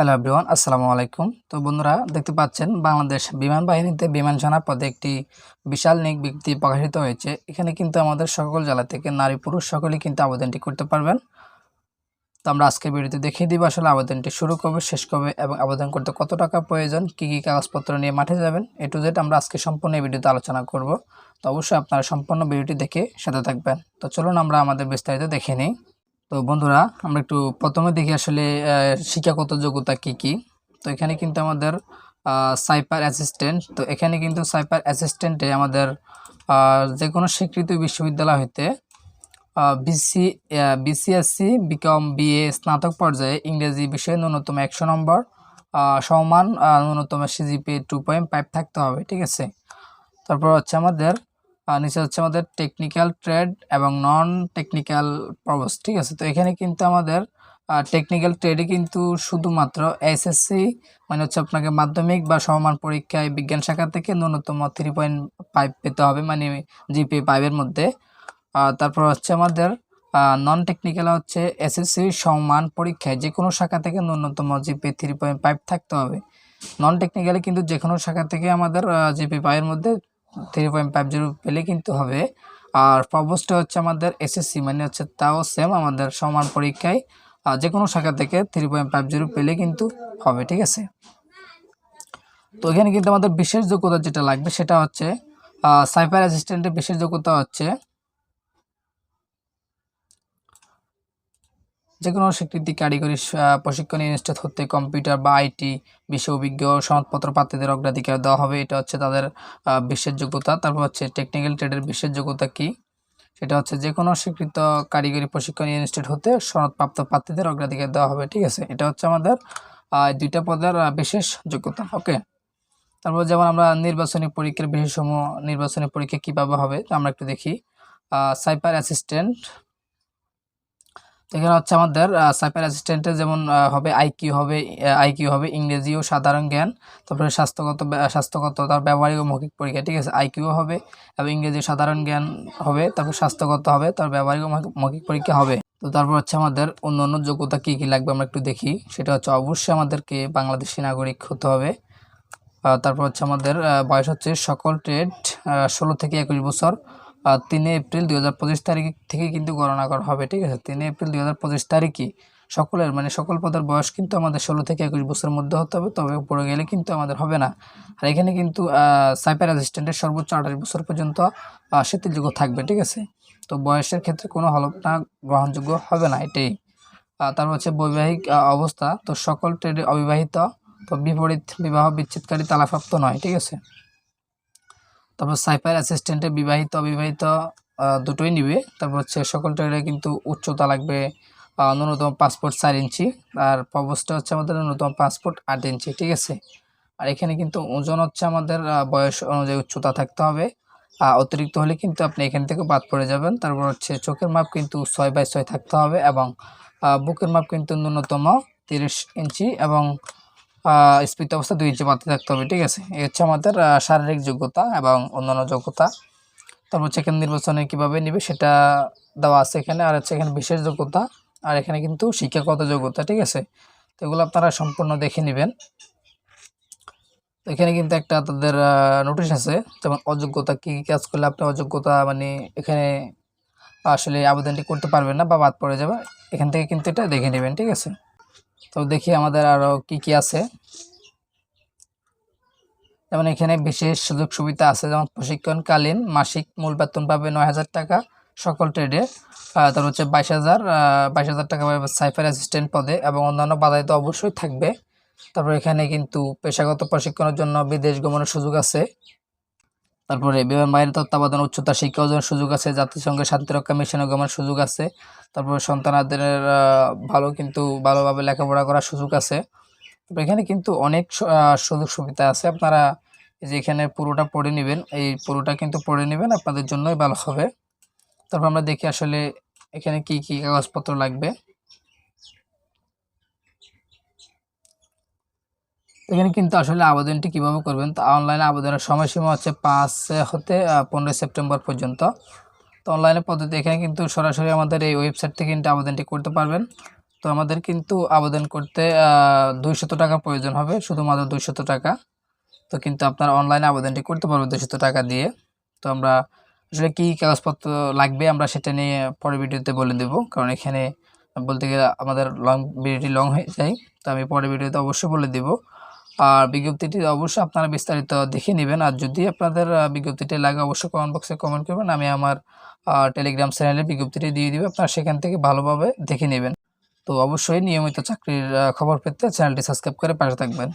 Hello everyone আসসালামু আলাইকুম। তো বন্ধুরা, দেখতে পাচ্ছেন, বাংলাদেশ বিমান বাহিনীতে বিমান সেনা পদে একটি বিশাল নিক বিজ্ঞপ্তি প্রকাশিত হয়েছে। এখানে কিন্তু আমাদের সকল জেলা থেকে নারী পুরুষ সকলেই কিন্তু আবেদনটি করতে পারবেন। তো আমরা আজকে ভিডিওতে দেখিয়ে দিব আসলে আবেদনটি শুরু করবে শেষ করবে এবং আবেদন করতে কত টাকা প্রয়োজন, কী কী কাগজপত্র নিয়ে মাঠে যাবেন, এ টু জেড আমরা আজকে সম্পূর্ণ এই ভিডিওতে আলোচনা করব। তো অবশ্যই আপনারা সম্পূর্ণ ভিডিওটি দেখে সাথে থাকবেন। তো চলুন আমরা আমাদের বিস্তারিত দেখে নিই। তো বন্ধুরা, আমরা একটু প্রথমে দেখি আসলে শিক্ষাগত যোগ্যতা কি কি। তো এখানে কিন্তু আমাদের সাইপার অ্যাসিস্ট্যান্ট। তো এখানে কিন্তু সাইপার অ্যাসিস্ট্যান্টে আমাদের যে কোনো স্বীকৃত বিশ্ববিদ্যালয় হইতে বিসি বিসিএসসি, বিকম, বিএ স্নাতক পর্যায়ে ইংরেজি বিষয়ে ন্যূনতম একশো নম্বর সমান ন্যূনতম সিজিপি টু পয়েন্ট ফাইভ থাকতে হবে, ঠিক আছে? তারপর হচ্ছে আমাদের নিচে হচ্ছে আমাদের টেকনিক্যাল ট্রেড এবং নন টেকনিক্যাল প্রবস ঠিক আছে? তো এখানে কিন্তু আমাদের টেকনিক্যাল ট্রেডে কিন্তু শুধুমাত্র এসএসসি মানে হচ্ছে আপনাকে মাধ্যমিক বা সমমান পরীক্ষায় বিজ্ঞান শাখা থেকে ন্যূনতম থ্রি পয়েন্ট ফাইভ পেতে হবে মানে জিপি ফাইভের মধ্যে। তারপর হচ্ছে আমাদের নন টেকনিক্যাল হচ্ছে এসএসসি সমান পরীক্ষায় যে কোনো শাখা থেকে ন্যূনতম জিপি থ্রি পয়েন্ট ফাইভ থাকতে হবে। নন টেকনিক্যালি কিন্তু যে কোনো শাখা থেকে আমাদের জিপি ফাইভের মধ্যে থ্রি পয়েন্ট ফাইভ জিরো পেলে কিন্তু হবে। আর প্রবোসটা হচ্ছে আমাদের এসএসসি মানে হচ্ছে তাও সেম আমাদের সমান পরীক্ষায় যে কোনো শাখা থেকে থ্রি পয়েন্ট ফাইভ জিরো পেলে কিন্তু হবে, ঠিক আছে? তো এখানে কিন্তু আমাদের বিশেষ যোগ্যতা যেটা লাগবে সেটা হচ্ছে সাইবার অ্যাসিস্ট্যান্টের বিশেষ যোগ্যতা হচ্ছে যে কোনো স্বীকৃতি কারিগরি প্রশিক্ষণ ইনস্টিটিউট হতে কম্পিউটার বা আইটি বিষয় অভিজ্ঞ সনদপত্র প্রার্থীদের অগ্রাধিকার দেওয়া হবে। এটা হচ্ছে তাদের বিশ্বের যোগ্যতা। তারপর হচ্ছে টেকনিক্যাল ট্রেডের বিশেষ যোগ্যতা কি? সেটা হচ্ছে যে কোনো স্বীকৃত কারিগরি প্রশিক্ষণ ইনস্টিটিউট হতে সনদপ্রাপ্ত প্রার্থীদের অগ্রাধিকার দেওয়া হবে, ঠিক আছে? এটা হচ্ছে আমাদের দুইটা পদের বিশেষ যোগ্যতা, ওকে? তারপর যেমন আমরা নির্বাচনী পরীক্ষার বিশেষ সমূহ নির্বাচনী পরীক্ষা কীভাবে হবে, আমরা একটু দেখি। সাইপার অ্যাসিস্ট্যান্ট এখানে হচ্ছে আমাদের সাইপার অ্যাসিস্ট্যান্টের যেমন হবে আইকিউ হবে আইকিউ হবে ইংরেজি ও সাধারণ জ্ঞান, তারপরে স্বাস্থ্যগত স্বাস্থ্যগত তার ব্যবহারিক ও মৌখিক পরীক্ষা, ঠিক আছে? আইকিউ হবে, এবং ইংরেজি সাধারণ জ্ঞান হবে, তারপর স্বাস্থ্যগত হবে, তার ব্যবহারিক ও মৌখিক- পরীক্ষা হবে। তো তারপর হচ্ছে আমাদের অন্য অন্য যোগ্যতা কী কী লাগবে আমরা একটু দেখি। সেটা হচ্ছে অবশ্যই আমাদেরকে বাংলাদেশি নাগরিক হতে হবে। তারপর হচ্ছে আমাদের বয়স হচ্ছে সকল ট্রেড ষোলো থেকে একুশ বছর। তিন এপ্রিল দুই হাজার পঁচিশ তারিখ থেকে কিন্তু গণনা করা হবে ঠিক আছে? তিন এপ্রিল দুই হাজার পঁচিশ তারিখই সকলের মানে সকল পদের বয়স কিন্তু আমাদের ষোলো থেকে একুশ বছরের মধ্যে হতে হবে তবে উপরে গেলে কিন্তু আমাদের হবে না। আর এখানে কিন্তু সাইপার অ্যাসিস্ট্যান্টের সর্বোচ্চ আঠাশ বছর পর্যন্ত আহ, শিথিলযোগ্য থাকবে ঠিক আছে? তো বয়সের ক্ষেত্রে কোনো হলফনা গ্রহণযোগ্য হবে না এটাই। তারপর হচ্ছে বৈবাহিক অবস্থা তো সকল ট্রেডে অবিবাহিত তো বিপরীত বিবাহ বিচ্ছেদকারী তালাপ্রাপ্ত নয় ঠিক আছে? তারপর সাইফার অ্যাসিস্ট্যান্টে বিবাহিত, অবিবাহিত দুটোই নিবে। তারপর হচ্ছে সকল ট্রেডে কিন্তু উচ্চতা লাগবে ন্যূনতম পাসপোর্ট চার ইঞ্চি। আর প্রবসটা হচ্ছে আমাদের ন্যূনতম পাসপোর্ট আট ইঞ্চি, ঠিক আছে? আর এখানে কিন্তু ওজন হচ্ছে আমাদের বয়স অনুযায়ী উচ্চতা থাকতে হবে। অতিরিক্ত হলে কিন্তু আপনি এখান থেকে বাদ পড়ে যাবেন। তারপর হচ্ছে চোখের মাপ কিন্তু ছয় বাই ছয় থাকতে হবে এবং বুকের মাপ কিন্তু ন্যূনতম তিরিশ ইঞ্চি এবং স্পিড অবস্থা দুই ইঞ্চি মাত্রা থাকতে হবে, ঠিক আছে? এই হচ্ছে আমাদের শারীরিক যোগ্যতা এবং অন্যান্য যোগ্যতা। তারপর হচ্ছে এখানে নির্বাচনে কীভাবে নেবে সেটা দেওয়া আছে এখানে। আর হচ্ছে এখানে বিশেষ যোগ্যতা, আর এখানে কিন্তু শিক্ষাগত যোগ্যতা, ঠিক আছে? তো এগুলো আপনারা সম্পূর্ণ দেখে নেবেন। এখানে কিন্তু একটা তাদের নোটিশ আছে, যেমন অযোগ্যতা কী কী কাজ করলে আপনি অযোগ্যতা মানে এখানে আসলে আবেদনটি করতে পারবেন না বা বাদ পড়ে যাবে। এখান থেকে কিন্তু এটা দেখে নেবেন, ঠিক আছে? তো দেখি আমাদের আরও কি কি আছে। যেমন এখানে বিশেষ সুযোগ সুবিধা আছে, যেমন প্রশিক্ষণকালীন মাসিক মূল বেতন পাবে নয় হাজার টাকা সকল ট্রেডে তারপর হচ্ছে বাইশ হাজার বাইশ হাজার টাকা পাবে সাইফার অ্যাসিস্ট্যান্ট পদে এবং অন্যান্য বাধাই তো অবশ্যই থাকবে। তারপর এখানে কিন্তু পেশাগত প্রশিক্ষণের জন্য বিদেশ গমনের সুযোগ আছে। তারপরে বাহিনীর তত্ত্বাবধান উচ্চতা শিক্ষা অর্জনের সুযোগ আছে, জাতিসংঘের শান্তিরক্ষা মিশনে গমনের সুযোগ আছে, তারপরে সন্তানাদের ভালো কিন্তু ভালোভাবে লেখাপড়া করার সুযোগ আছে। তারপর এখানে কিন্তু অনেক সুযোগ সুবিধা আছে। আপনারা যে এখানে পুরোটা পড়ে নেবেন, এই পুরোটা কিন্তু পড়ে নেবেন, আপনাদের জন্যই ভালো হবে। তারপর আমরা দেখি আসলে এখানে কি কি কাগজপত্র লাগবে। এখানে কিন্তু আসলে আবেদনটি কীভাবে করবেন? তো অনলাইনে আবেদনের সময়সীমা হচ্ছে পাঁচ হতে পনেরোই সেপ্টেম্বর পর্যন্ত। তো অনলাইনে পদ্ধতি, এখানে কিন্তু সরাসরি আমাদের এই ওয়েবসাইট থেকে কিন্তু আবেদনটি করতে পারবেন। তো আমাদের কিন্তু আবেদন করতে দুইশত টাকা প্রয়োজন হবে, শুধুমাত্র দুইশত টাকা। তো কিন্তু আপনার অনলাইনে আবেদনটি করতে পারবেন দুইশত টাকা দিয়ে। তো আমরা আসলে কী কাগজপত্র লাগবে আমরা সেটা নিয়ে পরের ভিডিওতে বলে দেব। কারণ এখানে বলতে গেলে আমাদের লং ভিডিওটি লং হয়ে যায়। তো আমি পরের ভিডিওতে অবশ্যই বলে দেব। আর বিজ্ঞপ্তিটি অবশ্যই আপনারা বিস্তারিত দেখে নেবেন। আর যদি আপনাদের বিজ্ঞপ্তিটি লাগে, অবশ্যই কমেন্ট বক্সে কমেন্ট করবেন। আমি আমার টেলিগ্রাম চ্যানেলে বিজ্ঞপ্তিটি দিয়ে দিব। আপনারা সেখান থেকে ভালোভাবে দেখে নেবেন। তো অবশ্যই নিয়মিত চাকরির খবর পেতে চ্যানেলটি সাবস্ক্রাইব করে পাশে থাকবেন।